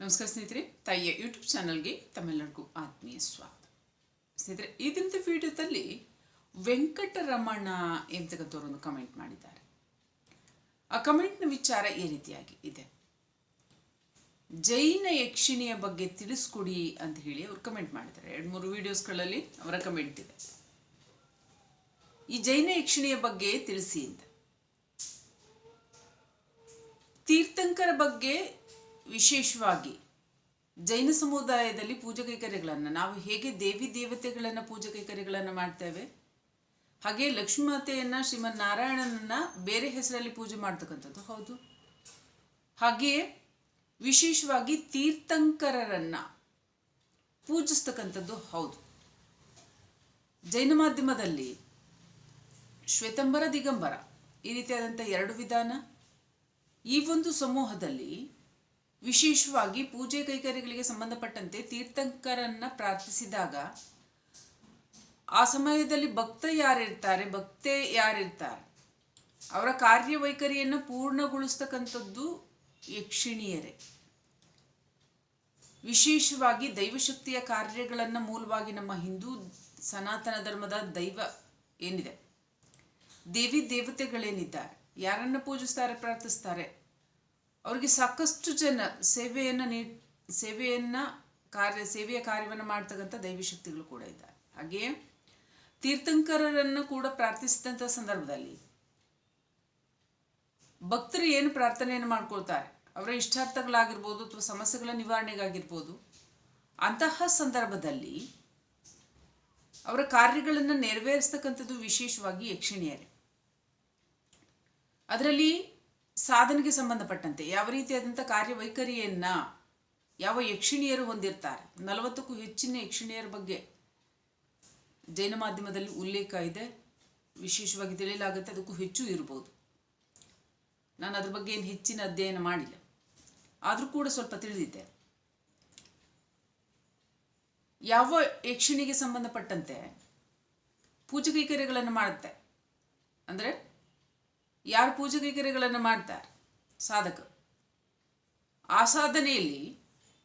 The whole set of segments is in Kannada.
ನಮಸ್ಕಾರ ಸ್ನೇಹಿತರೆ, ತಾಯಿಯ ಯೂಟ್ಯೂಬ್ ಚಾನಲ್ಗೆ ತಮ್ಮೆಲ್ಲರಿಗೂ ಆತ್ಮೀಯ ಸ್ವಾಗತ. ಸ್ನೇಹಿತರೆ ಈ ದಿನದ ವಿಡಿಯೋದಲ್ಲಿ ವೆಂಕಟರಮಣ ಎಂತಕ್ಕಂಥವ್ರೊಂದು ಕಮೆಂಟ್ ಮಾಡಿದ್ದಾರೆ. ಆ ಕಮೆಂಟ್ನ ವಿಚಾರ ಈ ರೀತಿಯಾಗಿ ಇದೆ. ಜೈನ ಯಕ್ಷಿಣಿಯ ಬಗ್ಗೆ ತಿಳಿಸ್ಕೊಡಿ ಅಂತ ಹೇಳಿ ಅವರು ಕಮೆಂಟ್ ಮಾಡಿದ್ದಾರೆ. ಎರಡು ಮೂರು ವಿಡಿಯೋಸ್ಗಳಲ್ಲಿ ಅವರ ಕಮೆಂಟ್ ಇದೆ. ಈ ಜೈನ ಯಕ್ಷಿಣಿಯ ಬಗ್ಗೆ ತಿಳಿಸಿ ಅಂತ. ತೀರ್ಥಂಕರ ಬಗ್ಗೆ ವಿಶೇಷವಾಗಿ ಜೈನ ಸಮುದಾಯದಲ್ಲಿ ಪೂಜೆ ಕೈಕರ್ಯಗಳನ್ನು ನಾವು ಹೇಗೆ ದೇವಿ ದೇವತೆಗಳನ್ನು ಪೂಜೆ ಕೈಕರ್ಯಗಳನ್ನು ಮಾಡ್ತೇವೆ? ಹಾಗೆ ಲಕ್ಷ್ಮೀಮಾತೆಯನ್ನ ಶ್ರೀಮನ್ ನಾರಾಯಣನನ್ನ ಬೇರೆ ಹೆಸರಲ್ಲಿ ಪೂಜೆ ಮಾಡ್ತಕ್ಕಂಥದ್ದು ಹೌದು. ಹಾಗೆಯೇ ವಿಶೇಷವಾಗಿ ತೀರ್ಥಂಕರರನ್ನ ಪೂಜಿಸ್ತಕ್ಕಂಥದ್ದು ಹೌದು. ಜೈನ ಮಾಧ್ಯಮದಲ್ಲಿ ಶ್ವೇತಂಬರ ದಿಗಂಬರ ಈ ರೀತಿಯಾದಂಥ ಎರಡು ವಿಧಾನ ಈ ಒಂದು ಸಮೂಹದಲ್ಲಿ ವಿಶೇಷವಾಗಿ ಪೂಜೆ ಕೈಕರ್ಯಗಳಿಗೆ ಸಂಬಂಧಪಟ್ಟಂತೆ ತೀರ್ಥಂಕರನ್ನ ಪ್ರಾರ್ಥಿಸಿದಾಗ ಆ ಸಮಯದಲ್ಲಿ ಭಕ್ತ ಯಾರಿರ್ತಾರೆ? ಭಕ್ತೆ ಯಾರಿರ್ತಾರೆ? ಅವರ ಕಾರ್ಯವೈಖರಿಯನ್ನು ಪೂರ್ಣಗೊಳಿಸ್ತಕ್ಕಂಥದ್ದು ಯಕ್ಷಿಣಿಯರೇ. ವಿಶೇಷವಾಗಿ ದೈವಶಕ್ತಿಯ ಕಾರ್ಯಗಳನ್ನು ಮೂಲವಾಗಿ ನಮ್ಮ ಹಿಂದೂ ಸನಾತನ ಧರ್ಮದ ದೈವ ಏನಿದೆ? ದೇವಿ ದೇವತೆಗಳೇನಿದ್ದಾರೆ? ಯಾರನ್ನು ಪೂಜಿಸ್ತಾರೆ, ಪ್ರಾರ್ಥಿಸ್ತಾರೆ? ಅವರಿಗೆ ಸಾಕಷ್ಟು ಜನ ಸೇವೆಯನ್ನು ನೀ, ಸೇವೆಯನ್ನು ಕಾರ್ಯ, ಸೇವೆಯ ಕಾರ್ಯವನ್ನು ಮಾಡ್ತಕ್ಕಂಥ ದೈವಿ ಶಕ್ತಿಗಳು ಕೂಡ ಇದ್ದಾರೆ. ಹಾಗೆಯೇ ತೀರ್ಥಂಕರರನ್ನು ಕೂಡ ಪ್ರಾರ್ಥಿಸಿದಂಥ ಸಂದರ್ಭದಲ್ಲಿ ಭಕ್ತರು ಏನು ಪ್ರಾರ್ಥನೆಯನ್ನು ಮಾಡ್ಕೊಳ್ತಾರೆ? ಅವರ ಇಷ್ಟಾರ್ಥಗಳಾಗಿರ್ಬೋದು ಅಥವಾ ಸಮಸ್ಯೆಗಳ ನಿವಾರಣೆಗಾಗಿರ್ಬೋದು, ಅಂತಹ ಸಂದರ್ಭದಲ್ಲಿ ಅವರ ಕಾರ್ಯಗಳನ್ನು ನೆರವೇರಿಸ್ತಕ್ಕಂಥದ್ದು ವಿಶೇಷವಾಗಿ ಯಕ್ಷಿಣಿಯರೇ. ಅದರಲ್ಲಿ ಸಾಧನೆಗೆ ಸಂಬಂಧಪಟ್ಟಂತೆ ಯಾವ ರೀತಿಯಾದಂಥ ಕಾರ್ಯವೈಖರಿಯನ್ನ ಯಾವ ಯಕ್ಷಿಣಿಯರು ಹೊಂದಿರ್ತಾರೆ. ನಲವತ್ತಕ್ಕೂ ಹೆಚ್ಚಿನ ಯಕ್ಷಿಣಿಯರ ಬಗ್ಗೆ ಜೈನ ಮಾಧ್ಯಮದಲ್ಲಿ ಉಲ್ಲೇಖ ಇದೆ. ವಿಶೇಷವಾಗಿ ತಿಳಿಯಲಾಗುತ್ತೆ, ಅದಕ್ಕೂ ಹೆಚ್ಚು ಇರ್ಬೋದು. ನಾನು ಅದ್ರ ಬಗ್ಗೆ ಏನು ಹೆಚ್ಚಿನ ಅಧ್ಯಯನ ಮಾಡಿಲ್ಲ. ಆದರೂ ಕೂಡ ಸ್ವಲ್ಪ ತಿಳಿದಿದ್ದೆ. ಯಾವ ಯಕ್ಷಿಣಿಗೆ ಸಂಬಂಧಪಟ್ಟಂತೆ ಪೂಜೆ ಕೈಕರ್ಯಗಳನ್ನು ಮಾಡುತ್ತೆ. ಅಂದರೆ ಯಾರು ಪೂಜೆ ಕೈಕರ್ಯಗಳನ್ನು ಮಾಡ್ತಾರೆ? ಸಾಧಕ. ಆ ಸಾಧನೆಯಲ್ಲಿ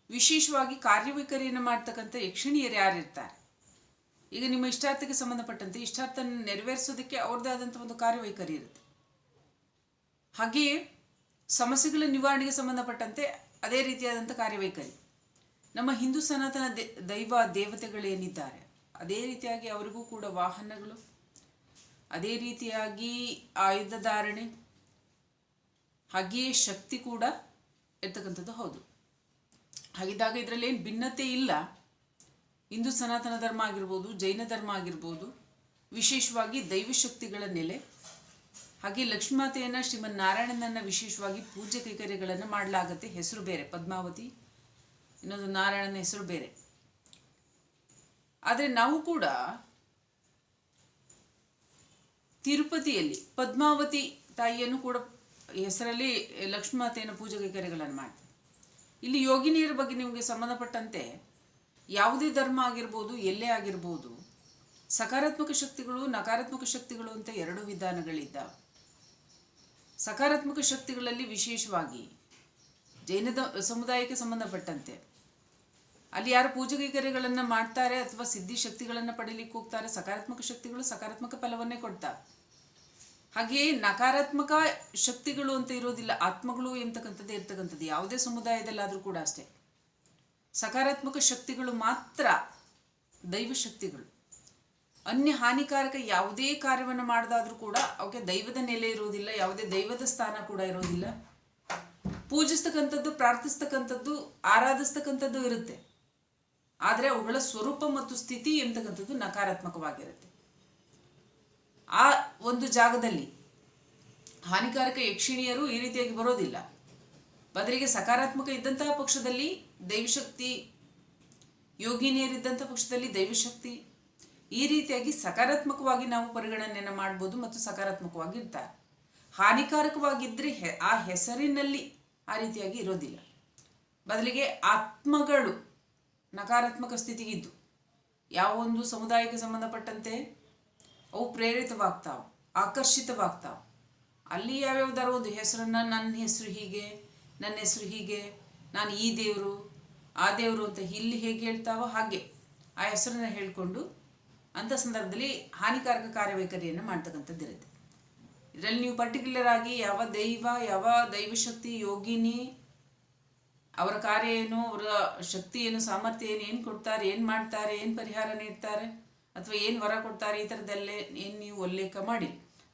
ವಿಶೇಷವಾಗಿ ಕಾರ್ಯವೈಖರಿಯನ್ನು ಮಾಡ್ತಕ್ಕಂಥ ಯಕ್ಷಿಣಿಯರು ಯಾರಿರ್ತಾರೆ? ಈಗ ನಿಮ್ಮ ಇಷ್ಟಾರ್ಥಕ್ಕೆ ಸಂಬಂಧಪಟ್ಟಂತೆ ಇಷ್ಟಾರ್ಥ ನೆರವೇರಿಸೋದಕ್ಕೆ ಅವ್ರದ್ದೇ ಆದಂಥ ಒಂದು ಕಾರ್ಯವೈಖರಿ ಇರುತ್ತೆ. ಹಾಗೆಯೇ ಸಮಸ್ಯೆಗಳ ನಿವಾರಣೆಗೆ ಸಂಬಂಧಪಟ್ಟಂತೆ ಅದೇ ರೀತಿಯಾದಂಥ ಕಾರ್ಯವೈಖರಿ ನಮ್ಮ ಹಿಂದೂ ಸನಾತನ ದೈವ ದೇವತೆಗಳೇನಿದ್ದಾರೆ, ಅದೇ ರೀತಿಯಾಗಿ ಅವರಿಗೂ ಕೂಡ ವಾಹನಗಳು ಅದೇ ರೀತಿಯಾಗಿ ಆಯುಧ ಧಾರಣೆ, ಹಾಗೆಯೇ ಶಕ್ತಿ ಕೂಡ ಇರ್ತಕ್ಕಂಥದ್ದು ಹೌದು. ಹಾಗಿದ್ದಾಗ ಇದರಲ್ಲಿ ಏನು ಭಿನ್ನತೆ ಇಲ್ಲ. ಹಿಂದೂ ಸನಾತನ ಧರ್ಮ ಆಗಿರ್ಬೋದು, ಜೈನ ಧರ್ಮ ಆಗಿರ್ಬೋದು, ವಿಶೇಷವಾಗಿ ದೈವಶಕ್ತಿಗಳ ನೆಲೆ, ಹಾಗೆ ಲಕ್ಷ್ಮಾತೆಯನ್ನು ಶ್ರೀಮನ್ ನಾರಾಯಣನನ್ನು ವಿಶೇಷವಾಗಿ ಪೂಜೆ ಕೈಕರ್ಯಗಳನ್ನು ಮಾಡಲಾಗತ್ತೆ ಹೆಸರು ಬೇರೆ, ಪದ್ಮಾವತಿ. ಇನ್ನೊಂದು ನಾರಾಯಣನ ಹೆಸರು ಬೇರೆ. ಆದರೆ ನಾವು ಕೂಡ ತಿರುಪತಿಯಲ್ಲಿ ಪದ್ಮಾವತಿ ತಾಯಿಯನ್ನು ಕೂಡ ಹೆಸರಲ್ಲಿ ಲಕ್ಷ್ಮೀಮಾತೆಯನ್ನು ಪೂಜೆ ಕೈಕರ್ಯಗಳನ್ನು ಮಾಡ್ತೀವಿ ಇಲ್ಲಿ ಯೋಗಿನಿಯರ ಬಗ್ಗೆ ನಿಮಗೆ ಸಂಬಂಧಪಟ್ಟಂತೆ ಯಾವುದೇ ಧರ್ಮ ಆಗಿರ್ಬೋದು, ಎಲ್ಲೇ ಆಗಿರ್ಬೋದು, ಸಕಾರಾತ್ಮಕ ಶಕ್ತಿಗಳು, ನಕಾರಾತ್ಮಕ ಶಕ್ತಿಗಳು ಅಂತ ಎರಡು ವಿಧಾನಗಳಿದ್ದಾವೆ. ಸಕಾರಾತ್ಮಕ ಶಕ್ತಿಗಳಲ್ಲಿ ವಿಶೇಷವಾಗಿ ಜೈನ ಸಮುದಾಯಕ್ಕೆ ಸಂಬಂಧಪಟ್ಟಂತೆ ಅಲ್ಲಿ ಯಾರು ಪೂಜೆ ಕೈಕರ್ಯಗಳನ್ನು ಮಾಡ್ತಾರೆ ಅಥವಾ ಸಿದ್ಧಿ ಶಕ್ತಿಗಳನ್ನು ಪಡೀಲಿಕ್ಕೆ ಹೋಗ್ತಾರೆ, ಸಕಾರಾತ್ಮಕ ಶಕ್ತಿಗಳು ಸಕಾರಾತ್ಮಕ ಫಲವನ್ನೇ ಕೊಡ್ತಾರೆ ಹಾಗೆಯೇ ನಕಾರಾತ್ಮಕ ಶಕ್ತಿಗಳು ಅಂತ ಇರೋದಿಲ್ಲ, ಆತ್ಮಗಳು ಎಂತಕ್ಕಂಥದ್ದು ಇರ್ತಕ್ಕಂಥದ್ದು, ಯಾವುದೇ ಸಮುದಾಯದಲ್ಲಾದರೂ ಕೂಡ ಅಷ್ಟೇ. ಸಕಾರಾತ್ಮಕ ಶಕ್ತಿಗಳು ಮಾತ್ರ ದೈವ ಶಕ್ತಿಗಳು. ಅನ್ಯ ಹಾನಿಕಾರಕ ಯಾವುದೇ ಕಾರ್ಯವನ್ನು ಮಾಡದಾದ್ರೂ ಕೂಡ ಅವಕ್ಕೆ ದೈವದ ನೆಲೆ ಇರೋದಿಲ್ಲ, ಯಾವುದೇ ದೈವದ ಸ್ಥಾನ ಕೂಡ ಇರೋದಿಲ್ಲ. ಪೂಜಿಸ್ತಕ್ಕಂಥದ್ದು, ಪ್ರಾರ್ಥಿಸ್ತಕ್ಕಂಥದ್ದು, ಆರಾಧಿಸ್ತಕ್ಕಂಥದ್ದು ಇರುತ್ತೆ. ಆದರೆ ಅವುಗಳ ಸ್ವರೂಪ ಮತ್ತು ಸ್ಥಿತಿ ಎಂತಕ್ಕಂಥದ್ದು ನಕಾರಾತ್ಮಕವಾಗಿರುತ್ತೆ. ಆ ಒಂದು ಜಾಗದಲ್ಲಿ ಹಾನಿಕಾರಕ ಯಕ್ಷಿಣಿಯರು ಈ ರೀತಿಯಾಗಿ ಬರೋದಿಲ್ಲ. ಬದಲಿಗೆ ಸಕಾರಾತ್ಮಕ ಇದ್ದಂತಹ ಪಕ್ಷದಲ್ಲಿ ದೈವಶಕ್ತಿ ಯೋಗಿನಿಯರಿದ್ದಂಥ ಪಕ್ಷದಲ್ಲಿ ದೈವಶಕ್ತಿ, ಈ ರೀತಿಯಾಗಿ ಸಕಾರಾತ್ಮಕವಾಗಿ ನಾವು ಪರಿಗಣನೆಯನ್ನು ಮಾಡ್ಬೋದು ಮತ್ತು ಸಕಾರಾತ್ಮಕವಾಗಿ ಇರ್ತಾರೆ. ಹಾನಿಕಾರಕವಾಗಿದ್ದರೆ ಆ ಹೆಸರಿನಲ್ಲಿ ಆ ರೀತಿಯಾಗಿ ಇರೋದಿಲ್ಲ. ಬದಲಿಗೆ ಆತ್ಮಗಳು ನಕಾರಾತ್ಮಕ ಸ್ಥಿತಿಗಿದ್ದು. ಯಾವ ಒಂದು ಸಮುದಾಯಕ್ಕೆ ಸಂಬಂಧಪಟ್ಟಂತೆ ಅವು ಪ್ರೇರಿತವಾಗ್ತಾವೆ, ಆಕರ್ಷಿತವಾಗ್ತಾವೆ. ಅಲ್ಲಿ ಯಾವ್ಯಾವ್ದಾರು ಒಂದು ಹೆಸರನ್ನು, ನನ್ನ ಹೆಸರು ಹೀಗೆ, ನನ್ನ ಹೆಸರು ಹೀಗೆ, ನಾನು ಈ ದೇವರು, ಆ ದೇವರು ಅಂತ ಇಲ್ಲಿ ಹೇಗೆ ಹೇಳ್ತಾವೋ? ಹಾಗೆ ಆ ಹೆಸರನ್ನ ಹೇಳಿಕೊಂಡು ಅಂಥ ಸಂದರ್ಭದಲ್ಲಿ ಹಾನಿಕಾರಕ ಕಾರ್ಯವೈಖರಿಯನ್ನು ಮಾಡ್ತಕ್ಕಂಥದ್ದಿರುತ್ತೆ. ಇದರಲ್ಲಿ ನೀವು ಪರ್ಟಿಕ್ಯುಲರ್ ಆಗಿ ಯಾವ ದೈವ, ಯಾವ ದೈವಶಕ್ತಿ ಯೋಗಿನಿ ಅವರ ಕಾರ್ಯ ಏನು ಅವರ ಶಕ್ತಿ ಏನು ಸಾಮರ್ಥ್ಯ ಏನು ಏನು ಕೊಡ್ತಾರೆ, ಏನು ಮಾಡ್ತಾರೆ, ಏನು ಪರಿಹಾರ ನೀಡ್ತಾರೆ, ಅಥವಾ ಏನು ವರ ಕೊಡ್ತಾರೆ ಈ ಥರದಲ್ಲೇ ಏನು ನೀವು ಉಲ್ಲೇಖ ಮಾಡಿ.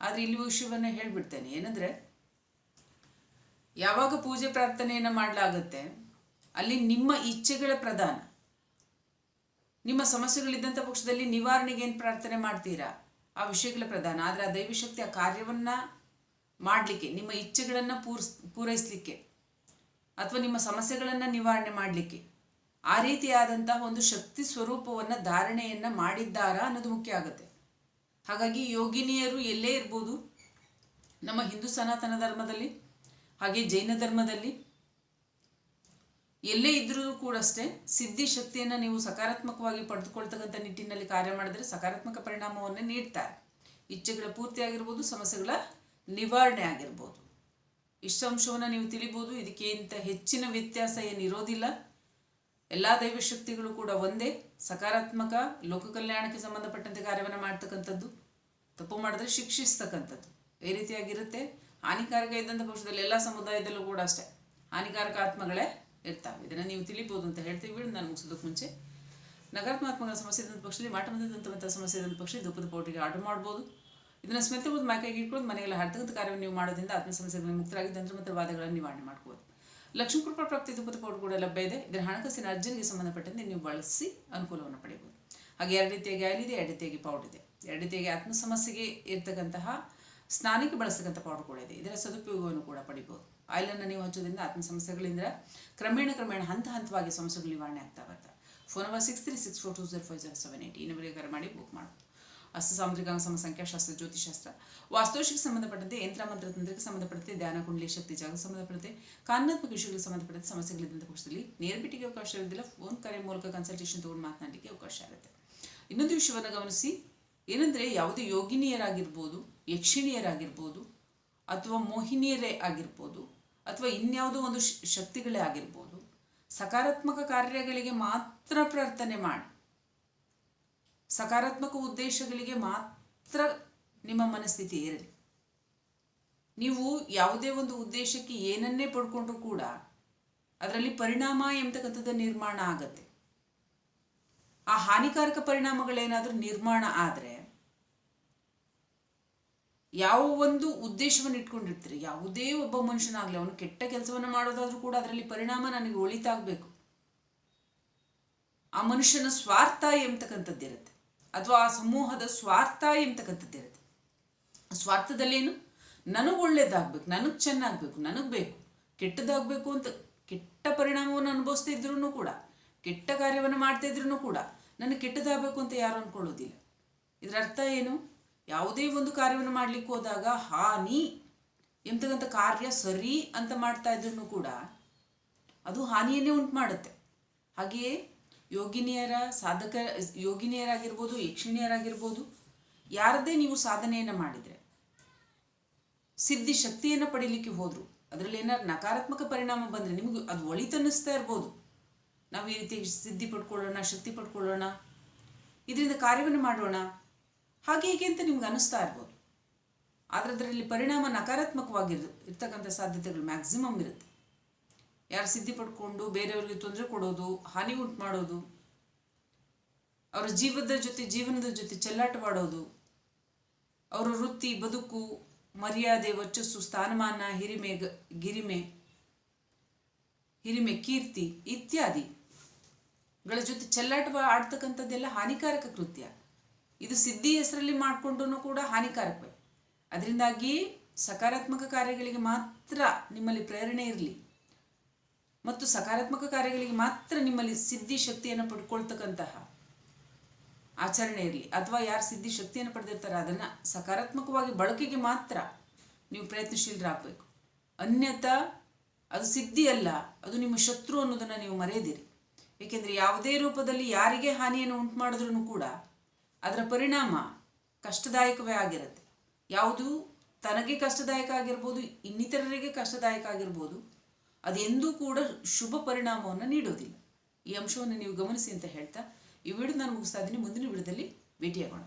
ಆದರೆ ಇಲ್ಲಿ ವಿಷಯವನ್ನು ಹೇಳಿಬಿಡ್ತೇನೆ. ಏನಂದರೆ, ಯಾವಾಗ ಪೂಜೆ ಪ್ರಾರ್ಥನೆಯನ್ನು ಮಾಡಲಾಗುತ್ತೆ, ಅಲ್ಲಿ ನಿಮ್ಮ ಇಚ್ಛೆಗಳ ಪ್ರಧಾನ. ನಿಮ್ಮ ಸಮಸ್ಯೆಗಳಿದ್ದಂಥ ಪಕ್ಷದಲ್ಲಿ ನಿವಾರಣೆಗೆ ಏನು ಪ್ರಾರ್ಥನೆ ಮಾಡ್ತೀರಾ? ಆ ವಿಷಯಗಳ ಪ್ರಧಾನ. ಆದರೆ ಆ ದೈವಶಕ್ತಿ ಆ ಕಾರ್ಯವನ್ನು ಮಾಡಲಿಕ್ಕೆ, ನಿಮ್ಮ ಇಚ್ಛೆಗಳನ್ನು ಪೂರ್ಸ್, ಪೂರೈಸಲಿಕ್ಕೆ ಅಥವಾ ನಿಮ್ಮ ಸಮಸ್ಯೆಗಳನ್ನು ನಿವಾರಣೆ ಮಾಡಲಿಕ್ಕೆ. ಆ ರೀತಿಯಾದಂತಹ ಒಂದು ಶಕ್ತಿ ಸ್ವರೂಪವನ್ನು ಧಾರಣೆಯನ್ನು ಮಾಡಿದ್ದಾರಾ ಅನ್ನೋದು ಮುಖ್ಯ ಆಗುತ್ತೆ. ಹಾಗಾಗಿ ಯೋಗಿನಿಯರು ಎಲ್ಲೇ ಇರ್ಬೋದು, ನಮ್ಮ ಹಿಂದೂ ಸನಾತನ ಧರ್ಮದಲ್ಲಿ, ಹಾಗೆ ಜೈನ ಧರ್ಮದಲ್ಲಿ, ಎಲ್ಲೇ ಇದ್ರೂ ಕೂಡ ಅಷ್ಟೇ ಸಿದ್ಧಿ ಶಕ್ತಿಯನ್ನು ನೀವು ಸಕಾರಾತ್ಮಕವಾಗಿ ಪಡೆದುಕೊಳ್ತಕ್ಕಂಥ ನಿಟ್ಟಿನಲ್ಲಿ ಕಾರ್ಯ ಮಾಡಿದ್ರೆ ಸಕಾರಾತ್ಮಕ ಪರಿಣಾಮವನ್ನು ನೀಡ್ತಾರೆ. ಇಚ್ಛೆಗಳ ಪೂರ್ತಿ ಆಗಿರ್ಬೋದು ಸಮಸ್ಯೆಗಳ ನಿವಾರಣೆ ಆಗಿರ್ಬೋದು. ಇಷ್ಟ ಅಂಶವನ್ನು ನೀವು ತಿಳಿಬೋದು. ಇದಕ್ಕಿಂತ ಹೆಚ್ಚಿನ ವ್ಯತ್ಯಾಸ ಏನಿರೋದಿಲ್ಲ ಎಲ್ಲ ದೈವಶಕ್ತಿಗಳು ಕೂಡ ಒಂದೇ. ಸಕಾರಾತ್ಮಕ, ಲೋಕ ಕಲ್ಯಾಣಕ್ಕೆ ಸಂಬಂಧಪಟ್ಟಂತೆ ಕಾರ್ಯವನ್ನು ಮಾಡ್ತಕ್ಕಂಥದ್ದು. ತಪ್ಪು ಮಾಡಿದ್ರೆ ಶಿಕ್ಷಿಸ್ತಕ್ಕಂಥದ್ದು. ಈ ರೀತಿಯಾಗಿರುತ್ತೆ. ಹಾನಿಕಾರಕ ಇದ್ದಂಥ ಪಕ್ಷದಲ್ಲಿ ಎಲ್ಲ ಸಮುದಾಯದಲ್ಲೂ ಕೂಡ ಅಷ್ಟೇ. ಹಾನಿಕಾರಕ ಆತ್ಮಗಳೇ ಇರ್ತಾವೆ. ಇದನ್ನು ನೀವು ತಿಳಿಬೋದು ಅಂತ ಹೇಳ್ತೀವಿ. ನಾನು ಮುಗಿಸೋದಕ್ಕೆ ಮುಂಚೆ. ನಕಾರಾತ್ಮಕಗಳ ಸಮಸ್ಯೆ ಇದ್ದಂಥ ಪಕ್ಷದಲ್ಲಿ ಮಾಟ ಬಂದಿದ್ದಂಥ ಸಮಸ್ಯೆ ಇದ್ದಂಥ ಪಕ್ಷದಲ್ಲಿ ದುಪ್ಪದ ಪೌಟಿಗೆ ಆರ್ಡರ್ ಮಾಡ್ಬೋದು. ಇದನ್ನು ಸ್ಮೆತ್ತಬಹುದು ಮೈಕೈಗೆ ಇಟ್ಕೊಂಡು ಮನೆಯಲ್ಲಿ ಹರ್ತಗದ ಕಾರ್ಯವನ್ನು ನೀವು ಮಾಡೋದ್ರಿಂದ ಆತ್ಮ ಸಮಸ್ಯೆಗಳನ್ನು ಮುಕ್ತರಾಗಿ ತಂತ್ರ ಮತ್ತು ವಾದಗಳನ್ನು ನಿವಾರಣೆ ಮಾಡ್ಬೋದು ಲಕ್ಷ್ಮೀ ಕೃಪಾ ಪ್ರಾಪ್ತಿ ತುಪ್ಪದ ಪೌಡರ್ ಕೂಡ ಲಭ್ಯ ಇದೆ. ಇದರ ಹಣಕಾಸಿನ ಅರ್ಜನ್ಗೆ ಸಂಬಂಧಪಟ್ಟಂತೆ ನೀವು ಬಳಸಿ ಅನುಕೂಲವನ್ನು ಪಡೆಯಬಹುದು. ಹಾಗೆ ಎರಡು ರೀತಿಯಾಗಿ ಆಯಿಲ್ ಇದೆ, ಎರಡು ರೀತಿಯಾಗಿ ಪೌಡರ್ ಇದೆ. ಎರಡು ರೀತಿಯಾಗಿ ಆತ್ಮ ಸಮಸ್ಯೆಗೆ ಇರ್ತಕ್ಕಂತಹ ಸ್ನಾನಕ್ಕೆ ಬಳಸ್ತಕ್ಕಂಥ ಪೌಡರ್ ಕೂಡ ಇದೆ. ಇದರ ಸದುಪಯೋಗವನ್ನು ಕೂಡ ಪಡಿಬೋದು. ಆಯಿಲನ್ನು ನೀವು ಹಚ್ಚೋದ್ರಿಂದ ಆತ್ಮ ಸಮಸ್ಯೆಗಳಿಂದ ಕ್ರಮೇಣ ಕ್ರಮೇಣ ಹಂತ ಹಂತವಾಗಿ ಸಮಸ್ಯೆಗಳು ನಿವಾರಣೆ ಆಗ್ತಾ ಬರ್ತಾ phone number six three six four two zero five zero seven eight ಈ ನಂಬರಿಗೆ ಕರೆ ಮಾಡಿ ಬುಕ್ ಮಾಡೋದು ಅಸ್ತ ಸಾಮುದ್ರಿಕಾಂಗ ಸಂಖ್ಯಾಶಾಸ್ತ್ರ ಜ್ಯೋತಿಷಾಸ್ತ್ರ ವಾಸ್ತುಶಿಗೆ ಸಂಬಂಧಪಟ್ಟಂತೆ ಯಂತ್ರ ಮಂತ್ರ ತಂತ್ರಕ್ಕೆ ಸಂಬಂಧಪಟ್ಟಂತೆ ಧ್ಯಾನ, ಕುಂಡಲಿ, ಶಕ್ತಿ ಜಾಗ ಸಂಬಂಧಪಟ್ಟಂತೆ ಕಾನೂನಾತ್ಮಕ ವಿಷಯಗಳಿಗೆ ಸಂಬಂಧಪಟ್ಟಂತೆ ಸಮಸ್ಯೆಗಳಿದ್ದಂಥ ಪಕ್ಷದಲ್ಲಿ ನೇರ ಅವಕಾಶ ಇರೋದಿಲ್ಲ ಫೋನ್ ಕರೆ ಮೂಲಕ ಕನ್ಸಲ್ಟೇಷನ್ ತಗೊಂಡು ಮಾತನಾಡಲಿಕ್ಕೆ ಅವಕಾಶ ಇರುತ್ತೆ. ಇನ್ನೊಂದು ವಿಷಯವನ್ನು ಗಮನಿಸಿ, ಏನಂದರೆ ಯಾವುದೇ ಯೋಗಿನಿಯರಾಗಿರ್ಬೋದು, ಯಕ್ಷಿಣಿಯರಾಗಿರ್ಬೋದು, ಅಥವಾ ಮೋಹಿನಿಯರೇ ಆಗಿರ್ಬೋದು, ಅಥವಾ ಇನ್ಯಾವುದೋ ಒಂದು ಶಕ್ತಿಗಳೇ ಆಗಿರ್ಬೋದು, ಸಕಾರಾತ್ಮಕ ಕಾರ್ಯಗಳಿಗೆ ಮಾತ್ರ ಪ್ರಾರ್ಥನೆ ಮಾಡಿ ಸಕಾರಾತ್ಮಕ ಉದ್ದೇಶಗಳಿಗೆ ಮಾತ್ರ ನಿಮ್ಮ ಮನಸ್ಥಿತಿ ಇರಲಿ ನೀವು ಯಾವುದೇ ಒಂದು ಉದ್ದೇಶಕ್ಕೆ ಏನನ್ನೇ ಪಡ್ಕೊಂಡ್ರೂ ಕೂಡ ಅದರಲ್ಲಿ ಪರಿಣಾಮ ಎಂಬತಕ್ಕಂಥದ್ದು ನಿರ್ಮಾಣ ಆಗತ್ತೆ. ಆ ಹಾನಿಕಾರಕ ಪರಿಣಾಮಗಳೇನಾದರೂ ನಿರ್ಮಾಣ ಆದರೆ ಯಾವ ಒಂದು ಉದ್ದೇಶವನ್ನು ಇಟ್ಕೊಂಡಿರ್ತೀರಿ, ಯಾವುದೇ ಒಬ್ಬ ಮನುಷ್ಯನಾಗಲಿ ಅವನು ಕೆಟ್ಟ ಕೆಲಸವನ್ನು ಮಾಡೋದಾದ್ರೂ ಕೂಡ ಅದರಲ್ಲಿ ಪರಿಣಾಮ ನನಗೆ ಒಳಿತಾಗಬೇಕು. ಆ ಮನುಷ್ಯನ ಸ್ವಾರ್ಥ ಎಂಬತಕ್ಕಂಥದ್ದಿರುತ್ತೆ. ಅಥವಾ ಆ ಸಮೂಹದ ಸ್ವಾರ್ಥ ಎಂಬತಕ್ಕಂಥದ್ದಿರುತ್ತೆ ಸ್ವಾರ್ಥದಲ್ಲಿ ಸ್ವಾರ್ಥದಲ್ಲೇನು? ನನಗೆ ಒಳ್ಳೇದಾಗಬೇಕು, ನನಗೆ ಚೆನ್ನಾಗಬೇಕು, ನನಗೆ ಬೇಕು. ಕೆಟ್ಟದಾಗಬೇಕು ಅಂತ ಕೆಟ್ಟ ಪರಿಣಾಮವನ್ನು ಅನುಭವಿಸ್ತಾ ಇದ್ರೂ ಕೂಡ, ಕೆಟ್ಟ ಕಾರ್ಯವನ್ನು ಮಾಡ್ತಾ ಇದ್ರೂ ಕೂಡ ನನಗೆ ಕೆಟ್ಟದಾಗಬೇಕು ಅಂತ ಯಾರು ಅನ್ಕೊಳ್ಳೋದಿಲ್ಲ. ಇದರ ಅರ್ಥ ಏನು? ಯಾವುದೇ ಒಂದು ಕಾರ್ಯವನ್ನು ಮಾಡಲಿಕ್ಕೆ ಹೋದಾಗ ಹಾನಿ ಎಂತಕ್ಕಂಥ ಕಾರ್ಯ ಸರಿ ಅಂತ ಮಾಡ್ತಾ ಇದ್ರೂ ಕೂಡ ಅದು ಹಾನಿಯನ್ನೇ ಉಂಟು ಮಾಡುತ್ತೆ. ಹಾಗೆಯೇ ಯೋಗಿನಿಯರ ಸಾಧಕ, ಯೋಗಿನಿಯರಾಗಿರ್ಬೋದು, ಯಕ್ಷಿಣಿಯರಾಗಿರ್ಬೋದು ಯಾರದೇ ನೀವು ಸಾಧನೆಯನ್ನು ಮಾಡಿದರೆ ಸಿದ್ಧಿ ಶಕ್ತಿಯನ್ನು ಪಡೀಲಿಕ್ಕೆ ಹೋದರು, ಅದರಲ್ಲಿ ಏನಾದ್ರು ನಕಾರಾತ್ಮಕ ಪರಿಣಾಮ ಬಂದರೆ ನಿಮಗೆ ಅದು ಒಳಿತನ್ನಿಸ್ತಾ ಇರ್ಬೋದು. ನಾವು ಈ ರೀತಿ ಸಿದ್ಧಿ ಪಡ್ಕೊಳ್ಳೋಣ, ಶಕ್ತಿ ಪಡ್ಕೊಳ್ಳೋಣ, ಇದರಿಂದ ಕಾರ್ಯವನ್ನು ಮಾಡೋಣ, ಹಾಗೆ ಹೀಗೆ ಅಂತ ನಿಮ್ಗೆ ಅನ್ನಿಸ್ತಾ ಇರ್ಬೋದು. ಆದರೆ ಅದರಲ್ಲಿ ಪರಿಣಾಮ ನಕಾರಾತ್ಮಕವಾಗಿರ್, ಇರ್ತಕ್ಕಂಥ ಸಾಧ್ಯತೆಗಳು ಮ್ಯಾಕ್ಸಿಮಮ್ ಇರುತ್ತೆ. ಯಾರು ಸಿದ್ಧಿ ಪಡ್ಕೊಂಡು ಬೇರೆಯವ್ರಿಗೆ ತೊಂದರೆ ಕೊಡೋದು ಹಾನಿ ಉಂಟು ಮಾಡೋದು, ಅವರ ಜೀವದ ಜೊತೆ, ಜೀವನದ ಜೊತೆ ಚೆಲ್ಲಾಟವಾಡೋದು ಅವರ ವೃತ್ತಿ, ಬದುಕು, ಮರ್ಯಾದೆ, ವರ್ಚಸ್ಸು, ಸ್ಥಾನಮಾನ, ಹಿರಿಮೆ ಗಿರಿಮೆ, ಹಿರಿಮೆ, ಕೀರ್ತಿ ಇತ್ಯಾದಿ ಗಳ ಜೊತೆ ಚೆಲ್ಲಾಟ ಆಡ್ತಕ್ಕಂಥದ್ದೆಲ್ಲ ಹಾನಿಕಾರಕ ಕೃತ್ಯ. ಇದು ಸಿದ್ಧಿ ಹೆಸರಲ್ಲಿ ಮಾಡಿಕೊಂಡು ಕೂಡ ಹಾನಿಕಾರಕವೇ. ಅದರಿಂದಾಗಿ ಸಕಾರಾತ್ಮಕ ಕಾರ್ಯಗಳಿಗೆ ಮಾತ್ರ ನಿಮ್ಮಲ್ಲಿ ಪ್ರೇರಣೆ ಇರಲಿ. ಮತ್ತು ಸಕಾರಾತ್ಮಕ ಕಾರ್ಯಗಳಿಗೆ ಮಾತ್ರ ನಿಮ್ಮಲ್ಲಿ ಸಿದ್ಧಿ ಶಕ್ತಿಯನ್ನು ಪಡ್ಕೊಳ್ತಕ್ಕಂತಹ ಆಚರಣೆ ಇರಲಿ. ಅಥವಾ ಯಾರು ಸಿದ್ಧಿ ಶಕ್ತಿಯನ್ನು ಪಡೆದಿರ್ತಾರೆ, ಅದನ್ನು ಸಕಾರಾತ್ಮಕವಾಗಿ ಬಳಕೆಗೆ ಮಾತ್ರ ನೀವು ಪ್ರಯತ್ನಶೀಲರಾಗಬೇಕು. ಅನ್ಯಥಾ ಅದು ಸಿದ್ಧಿ ಅಲ್ಲ, ಅದು ನಿಮ್ಮ ಶತ್ರು ಅನ್ನೋದನ್ನು ನೀವು ಮರೆಯದಿರಿ. ಏಕೆಂದರೆ ಯಾವುದೇ ರೂಪದಲ್ಲಿ ಯಾರಿಗೆ ಹಾನಿಯನ್ನು ಉಂಟು ಮಾಡಿದ್ರೂ ಕೂಡ ಅದರ ಪರಿಣಾಮ ಕಷ್ಟದಾಯಕವೇ ಆಗಿರುತ್ತೆ. ಯಾವುದು ತನಗೆ ಕಷ್ಟದಾಯಕ ಆಗಿರ್ಬೋದು, ಇನ್ನಿತರರಿಗೆ ಕಷ್ಟದಾಯಕ ಆಗಿರ್ಬೋದು ಅದೆಂದೂ ಕೂಡ ಶುಭ ಪರಿಣಾಮವನ್ನು ನೀಡೋದಿಲ್ಲ. ಈ ಅಂಶವನ್ನು ನೀವು ಗಮನಿಸಿ ಅಂತ ಹೇಳ್ತಾ ಈ ವಿಡಿಯೋ ನಾನು ಮುಗಿಸ್ತಾ ಇದ್ದೀನಿ. ಮುಂದಿನ ವಿಡಿಯೋದಲ್ಲಿ ಭೇಟಿಯಾಗೋಣ.